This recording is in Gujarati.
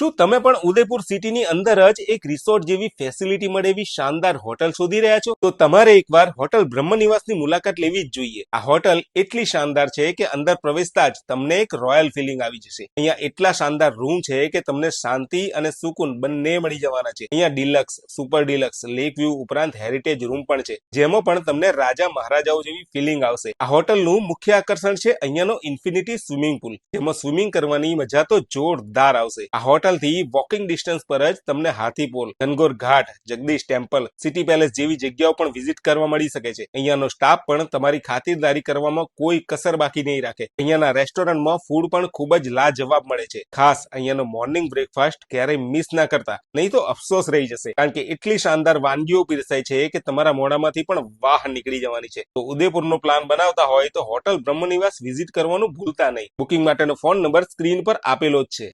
શું તમે પણ ઉદયપુર સિટીની અંદર જ એક રિસોર્ટ જેવી ફેસિલિટી મળે એવી શાનદાર હોટલ શોધી રહ્યા છો? તો તમારે એકવાર હોટલ બ્રહ્મનિવાસની મુલાકાત લેવી જ જોઈએ. આ હોટલ એટલી શાનદાર છે કે અંદર પ્રવેશતા જ તમને એક રોયલ ફિલિંગ આવી જશે. અહીંયા એટલા શાનદાર રૂમ છે કે તમને શાંતિ અને સુકૂન બંને મળી જવાના છે. અહીંયા deluxe super deluxe lake view ઉપરાંત હેરિટેજ રૂમ પણ છે. જેમાં પણ તમને રાજા મહારાજાઓ જેવી ફિલિંગ આવશે. આ હોટલનું મુખ્ય આકર્ષણ છે અહીંયાનો ઇન્ફિનિટી સ્વિમિંગ પુલ જેમાં સ્વિમિંગ કરવાની મજા તો જોરદાર આવશે. આ હોટલથી વોકિંગ ડિસ્ટન્સ પર જ તમને હાથીપોલ ગનગોર ઘાટ, જગદીશ ટેમ્પલ, સિટી પેલેસ જેવી જગ્યાઓ પણ વિઝિટ કરવા મળી શકે છે. અહીંયાનો સ્ટાફ પણ તમારી ખાતરદારી કરવામાં કોઈ કસર બાકી નહીં રાખે. અહીંયાના રેસ્ટોરન્ટમાં ફૂડ પણ ખૂબ જ લાજવાબ મળે છે. ખાસ અહીંયાનો મોર્નિંગ બ્રેકફાસ્ટ ક્યારેય મિસ ના કરતા. નહીં તો અફસોસ રહી જશે. કારણ કે એટલી શાનદાર વાનગીઓ પીરસાય છે કે તમારા મોઢામાંથી પણ વાહ નીકળી જવાની છે. તો ઉદયપુરનો પ્લાન બનાવતા હોય તો હોટલ બ્રહ્મનિવાસ વિઝિટ કરવાનું ભૂલતા નહીં. બુકિંગ માટેનો ફોન નંબર સ્ક્રીન પર આપેલો જ છે.